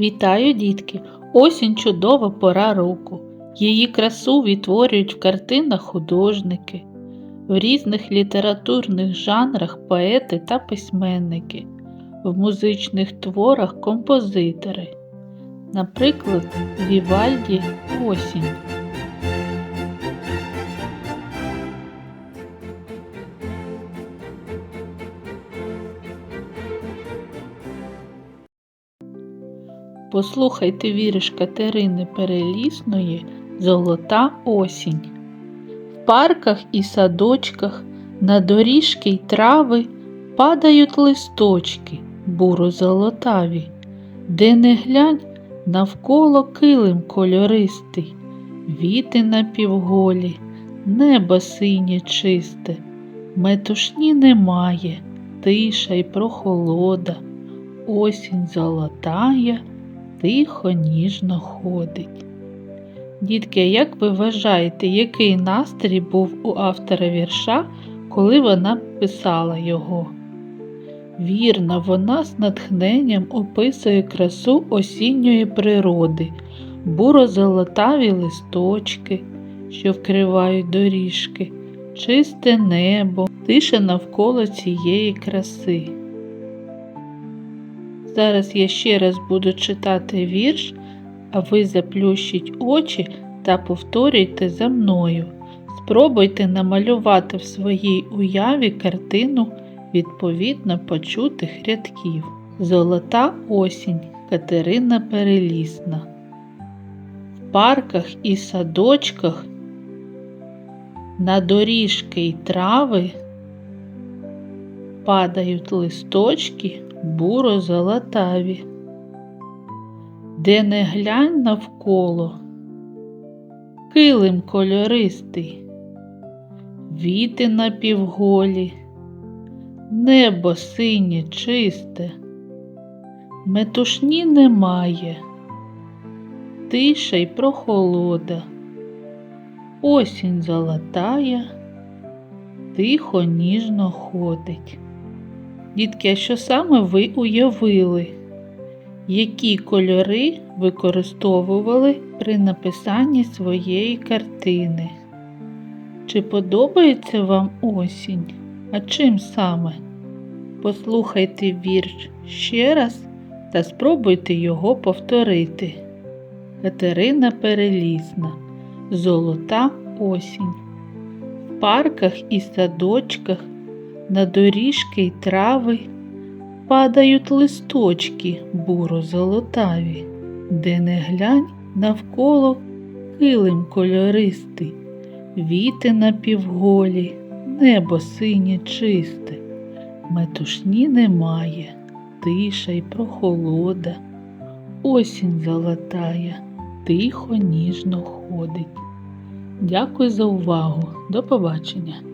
Вітаю, дітки! Осінь чудова пора року. Її красу відтворюють в картинах художники, в різних літературних жанрах поети та письменники, в музичних творах композитори. Наприклад, Вівальді Осінь. Послухайте вірш Катерини Перелісної Золота осінь. В парках і садочках на доріжки й трави падають листочки буро-золотаві, де не глянь навколо килим кольористий, віти напівголі, небо синє чисте, метушні немає, тиша й прохолода, осінь золотая тихо, ніжно ходить. Дітки, як ви вважаєте, який настрій був у автора вірша, коли вона писала його? Вірно, вона з натхненням описує красу осінньої природи, буро-золотаві листочки, що вкривають доріжки, чисте небо, тиша навколо цієї краси. Зараз я ще раз буду читати вірш, а ви заплющіть очі та повторюйте за мною. Спробуйте намалювати в своїй уяві картину відповідно почутих рядків. Золота осінь Катерина Перелісна. В парках і садочках на доріжки й трави падають листочки буро золотаві, де не глянь навколо, килим кольористий, віти напівголі, небо синє чисте, метушні немає, тиша й прохолода, осінь золотая, тихо ніжно ходить. Дітки, а що саме ви уявили? Які кольори використовували при написанні своєї картини? Чи подобається вам осінь? А чим саме? Послухайте вірш ще раз та спробуйте його повторити. Катерина Перелісна Золота осінь. В парках і садочках на доріжки й трави падають листочки буро-золотаві, де не глянь навколо килим кольористий, віти напівголі, небо синє чисте, метушні немає, тиша й прохолода, осінь золотая, тихо ніжно ходить. Дякую за увагу. До побачення!